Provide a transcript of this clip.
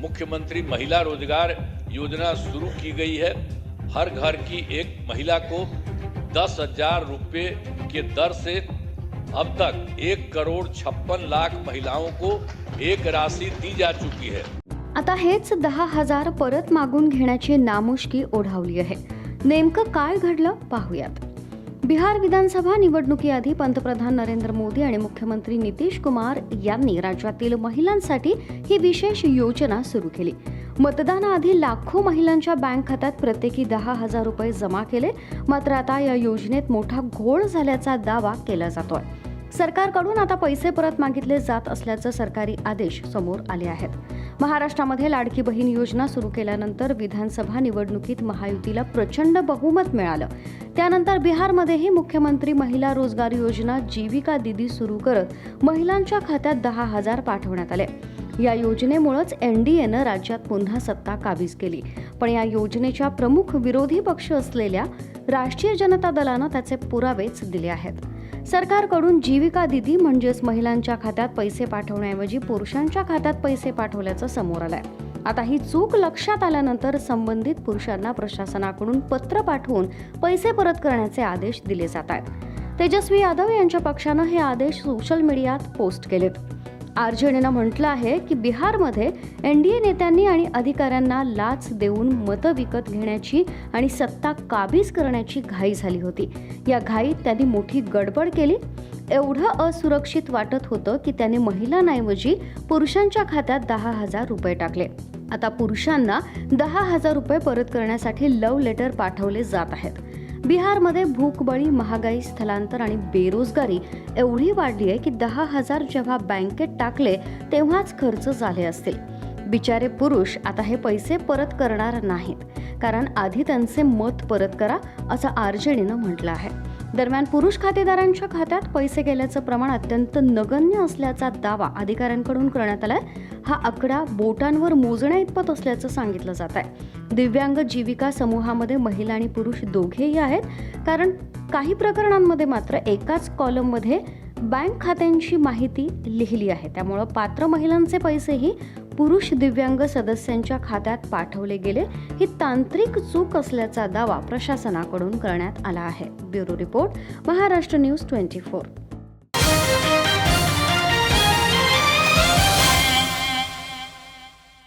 मुख्यमंत्री महिला रोज़गार योजना शुरू की गई है। हर घर की एक महिला को दस हज़ार रुपये के दर से अब तक एक करोड़ छप्पन लाख महिलाओं को एक राशि दी जा चुकी है। आता हेच दहा हज़ार परत मागून घेण्याची नामुष्की ओढावली आहे। नेमकं काय घडलं पाहूयात। बिहार विधानसभा निवडणुकीआधी पंतप्रधान नरेंद्र मोदी आणि मुख्यमंत्री नितीश कुमार यांनी राज्यातील महिलांसाठी ही विशेष योजना सुरू केली. मतदानाआधी लाखो महिलांच्या बँक खात्यात प्रत्येकी दहा हजार रुपये जमा केले मात्र आता या योजनेत मोठा घोळ झाल्याचा दावा केला जातोय. सरकारकडून आता पैसे परत मागितले जात असल्याचं सरकारी आदेश समोर आले आहेत. महाराष्ट्रामध्ये लाडकी बहीण योजना सुरू केल्यानंतर विधानसभा निवडणुकीत महायुतीला प्रचंड बहुमत मिळालं. त्यानंतर बिहारमध्येही मुख्यमंत्री महिला रोजगार योजना जीविका दिदी सुरू करत महिलांच्या खात्यात दहा हजार पाठवण्यात आले. या योजनेमुळेच एनडीएनं राज्यात पुन्हा सत्ता काबीज केली. पण या योजनेच्या प्रमुख विरोधी पक्ष असलेल्या राष्ट्रीय जनता दलानं त्याचे पुरावेच दिले आहेत. सरकारकडून जीविका दिदी म्हणजेच महिलांच्या खात्यात पैसे पाठवण्याऐवजी पुरुषांच्या खात्यात पैसे पाठवल्याचं समोर आलंय. आता ही चूक लक्षात आल्यानंतर संबंधित पुरुषांना प्रशासनाकडून पत्र पाठवून पैसे परत करण्याचे आदेश दिले जात आहेत. तेजस्वी यादव यांच्या पक्षानं हे आदेश सोशल मीडियात पोस्ट केलेत. आरजेडीनं म्हटलं आहे की बिहारमध्ये एन डी ए नेत्यांनी आणि अधिकाऱ्यांना लाच देऊन मतं विकत घेण्याची आणि सत्ता काबीज करण्याची घाई झाली होती. या घाईत त्यांनी मोठी गडबड केली. एवढं असुरक्षित वाटत होतं की त्याने महिलांऐवजी पुरुषांच्या खात्यात दहा हजार रुपये टाकले. आता पुरुषांना दहा हजार रुपये परत करण्यासाठी लव्ह लेटर पाठवले जात आहेत. बिहारमध्ये भूकबळी महागाई स्थलांतर आणि बेरोजगारी एवढी वाढली आहे की दहा हजार जेव्हा बँकेत टाकले तेव्हाच खर्च झाले असतील. बिचारे पुरुष आता हे पैसे परत करणार नाहीत. कारण आधी त्यांचे मत परत करा असं आरजेडीनं म्हटलं आहे. दरम्यान पुरुष खातेदारांच्या खात्यात पैसे गेल्याचं प्रमाण अत्यंत नगण्य असल्याचा दावा अधिकाऱ्यांकडून करण्यात आलाय. हा आकडा बोटांवर मोजण्या इतपत असल्याचं सांगितलं जात आहे. दिव्यांग जीविका समूहामध्ये महिला आणि पुरुष दोघेही आहेत. कारण काही प्रकरणांमध्ये मात्र एकाच कॉलममध्ये बँक खात्यांची माहिती लिहिली आहे. त्यामुळं पात्र महिलांचे पैसेही पुरुष दिव्यांग सदस्यांच्या खात्यात पाठवले गेले. ही तांत्रिक चूक असल्याचा दावा प्रशासनाकडून करण्यात आला आहे. Bureau report Maharashtra news twenty four.